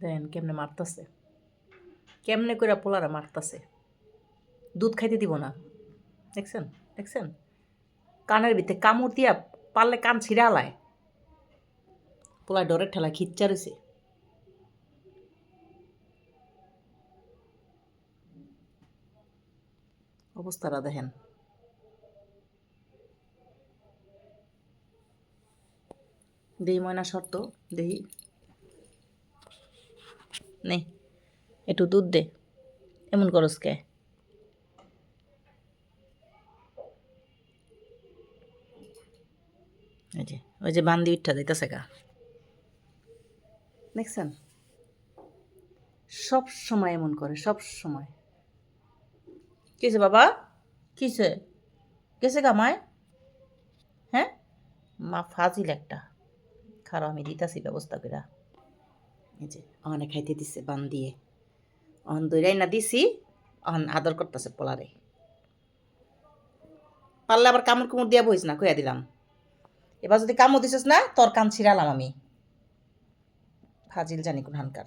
দেখেন কেমনে মারতাছে? কেমনে করে পোলারা মারতাছে? দুধ খাইতে দিব না। দেখছেন? দেখছেন? কানের ভিতরে কামড় দিয়া পারলে কান ছিঁড়া আলায়। পোলায় ডরের ঠেলা খিচ্চা রয়েছে অবস্থাটা দেখেন। দেহি ময়না শর্ত দেহি নে, একটু দুধ দে। এমন করস কে? ওই যে ওই যে বান্দি উঠা দিতেছে গা। দেখছেন? সব সময় এমন করে, সব সময়। কিসে বাবা? কিসে গেছে গামায় হ্যাঁ? মা ফাজিল একটা। খারাপ আমি দিতাছি ব্যবস্থা করে যে অনে খাইতে দিছে বান দিয়ে। অন দৈরাই না দিছি, অন আদর করতেছে পোলারে। পারলে আবার কামড় কুমড় দিয়া বইস না, কইয়া দিলাম। এবার যদি কামড় দিছিস না, তোর কান ছিড়ালাম আমি। ফাজিল জানি কোন হানকার